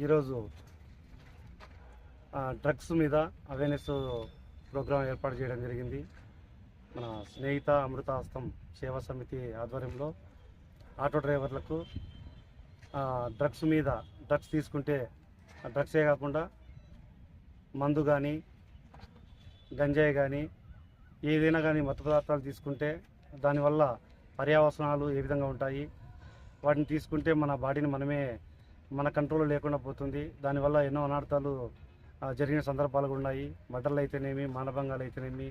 ఈరోజు డ్రగ్స్ మీద awareness programme ఏర్పాటు చేయడం జరిగింది. మన స్నేహిత అమృత హస్తం సేవా సమితి ఆధ్వర్యంలో ఆటో డ్రైవర్లకు డ్రగ్స్ మీద డ్రగ్స్ తీసుకుంటే డ్రగ్సే కాకుండా మందు కానీ గంజాయి కానీ ఏదైనా కానీ మత్తు పదార్థాలు తీసుకుంటే దానివల్ల పర్యావసనాలు ఏ విధంగా ఉంటాయి? వాటిని తీసుకుంటే మన బాడీని మనమే మన కంట్రోల్ లేకుండా పోతుంది. దానివల్ల ఎన్నో అనార్థాలు జరిగిన సందర్భాలు కూడా ఉన్నాయి. మటర్లు అయితేనేమి మానభంగాలు అయితేనేమి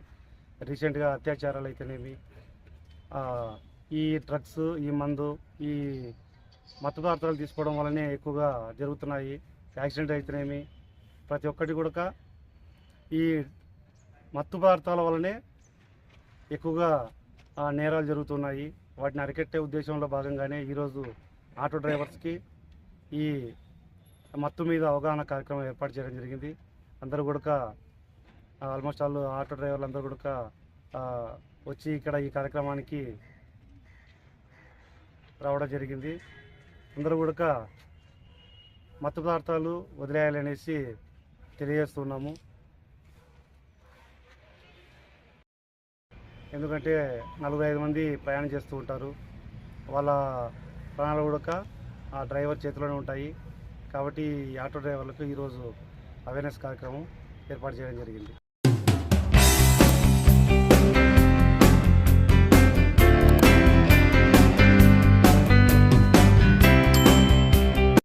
రీసెంట్గా అత్యాచారాలు అయితేనేమి ఈ డ్రగ్స్ ఈ మందు ఈ మత్తు పదార్థాలు తీసుకోవడం వల్లనే ఎక్కువగా జరుగుతున్నాయి. యాక్సిడెంట్ అయితేనేమి ప్రతి ఒక్కటి కూడా ఈ మత్తు పదార్థాల వల్లనే ఎక్కువగా నేరాలు జరుగుతున్నాయి. వాటిని అరికట్టే ఉద్దేశంలో భాగంగానే ఈరోజు ఆటో డ్రైవర్స్కి ఈ మత్తు మీద అవగాహన కార్యక్రమం ఏర్పాటు చేయడం జరిగింది. అందరూ కూడా ఆల్మోస్ట్ ఆల్ ఆటో డ్రైవర్లు అందరూ కూడా వచ్చి ఇక్కడ ఈ కార్యక్రమానికి రావడం జరిగింది. అందరూ కూడా మత్తు పదార్థాలు వదిలేయాలనేసి తెలియజేస్తున్నాము. ఎందుకంటే నలుగు ఐదు మంది ప్రయాణం చేస్తూ ఉంటారు. వాళ్ళ ప్రాణాలు కూడా ఆ డ్రైవర్ చేతిలోనే ఉంటాయి. కాబట్టి ఆటో డ్రైవర్లకు ఈరోజు అవేర్నెస్ కార్యక్రమం ఏర్పాటు చేయడం జరిగింది.